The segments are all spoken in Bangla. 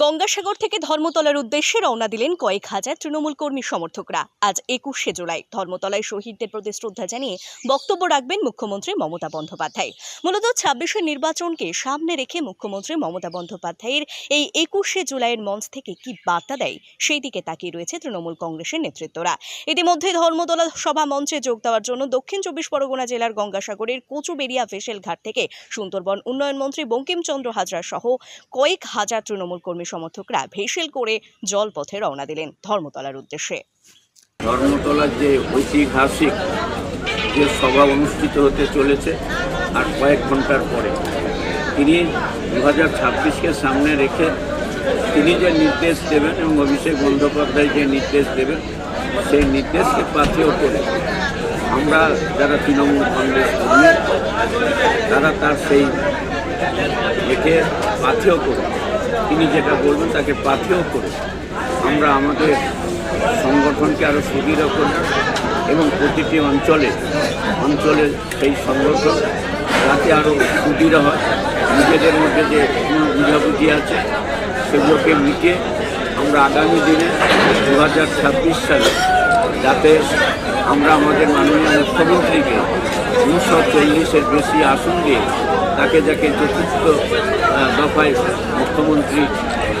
গঙ্গাসাগর থেকে ধর্মতলার উদ্দেশ্যে রওনা দিলেন কয়েক হাজার তৃণমূল কর্মী সমর্থকরা। আজ একুশে জুলাই ধর্মতলায় শহীদদের প্রতি শ্রদ্ধা জানিয়ে বক্তব্য রাখবেন মুখ্যমন্ত্রী মমতা বন্দ্যোপাধ্যায়। মূলত ছাব্বিশের নির্বাচনকে সামনে রেখে মুখ্যমন্ত্রী মমতা বন্দ্যোপাধ্যায়ের এই একুশে জুলাইয়ের মঞ্চ থেকে কি বার্তা দেয়, সেই দিকে তাকিয়ে রয়েছে তৃণমূল কংগ্রেসের নেতৃত্বরা। ইতিমধ্যে ধর্মতলা সভা মঞ্চে যোগ দেওয়ার জন্য দক্ষিণ চব্বিশ পরগনা জেলার গঙ্গাসাগরের কচুবেড়িয়া ভেসেল ঘাট থেকে সুন্দরবন উন্নয়ন মন্ত্রী বঙ্কিমচন্দ্র হাজরা সহ কয়েক হাজার তৃণমূল কর্মী সমর্থকরা ভেসেল করে জলপথে রওনা দিলেন ধর্মতলার উদ্দেশ্যে। ধর্মতলার যে ঐতিহাসিক যে সভা অনুষ্ঠিত হতে চলেছে, আর কয়েক ঘণ্টার পরে, তিনি দু হাজার ছাব্বিশকে সামনে রেখে তিনি যে নির্দেশ দেবেন এবং অভিষেক বন্দ্যোপাধ্যায় যে নির্দেশ দেবেন, সেই নির্দেশকে পাথেয় করে আমরা যারা তৃণমূল কংগ্রেস তারা তার সেই একে পাথেয় করে তিনি যেটা বলবেন তাকে পাথেয় করে আমরা আমাদের সংগঠনকে আরও সুদৃঢ় করব এবং প্রতিটি অঞ্চলে, অঞ্চলের সেই সংগঠন যাতে আরও সুদৃঢ় হয়। নিজেদের মধ্যে যে বুঝাবুঝি আছে সেগুলোকে মিটিয়ে আমরা আগামী দিনে দু হাজার ছাব্বিশ সালে যাতে আমরা আমাদের মাননীয় মুখ্যমন্ত্রীকে দুশো চল্লিশের বেশি আসন দিয়ে তাকে যাকে চতুর্থ দফায় মুখ্যমন্ত্রী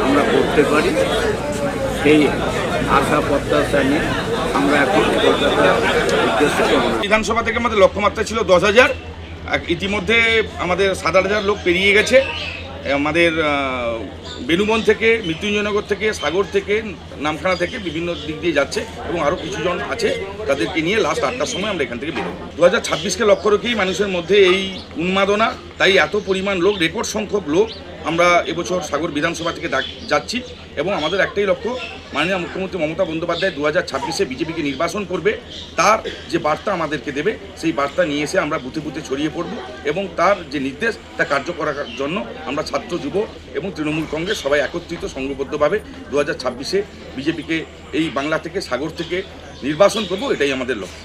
আমরা করতে পারি, সেই আশা, প্রত্যাশা নিয়ে আমরা এখন কলকাতা। বিধানসভা থেকে আমাদের লক্ষ্যমাত্রা ছিল দশ হাজার ইতিমধ্যে আমাদের সাত হাজার লোক পেরিয়ে গেছে আমাদের বেনুবন থেকে, মৃত্যুঞ্জয়নগর থেকে, সাগর থেকে, নামখানা থেকে বিভিন্ন দিক দিয়ে যাচ্ছে এবং আরও কিছুজন আছে তাদেরকে নিয়ে লাস্ট আটটার সময় আমরা এখান থেকে বেরোবো দু হাজার ছাব্বিশকে লক্ষ্য রেখেই মানুষের মধ্যে এই উন্মাদনা, তাই এত পরিমাণ লোক রেকর্ড সংখ্যক লোক আমরা এবছর সাগর বিধানসভা থেকে যাচ্ছি এবং আমাদের একটাই লক্ষ্য, মাননীয় মুখ্যমন্ত্রী মমতা বন্দ্যোপাধ্যায় দু হাজার ছাব্বিশে বিজেপিকে নির্বাচন করবে। তার যে বার্তা আমাদেরকে দেবে, সেই বার্তা নিয়ে এসে আমরা বুথে বুথে ছড়িয়ে পড়ব এবং তার যে নির্দেশ, তা কার্য করার জন্য আমরা ছাত্র, যুব এবং তৃণমূল কংগ্রেস সবাই একত্রিত, সংঘবদ্ধভাবে দু হাজার ছাব্বিশে বিজেপিকে এই বাংলা থেকে, সাগর থেকে নির্বাচন করব, এটাই আমাদের লক্ষ্য।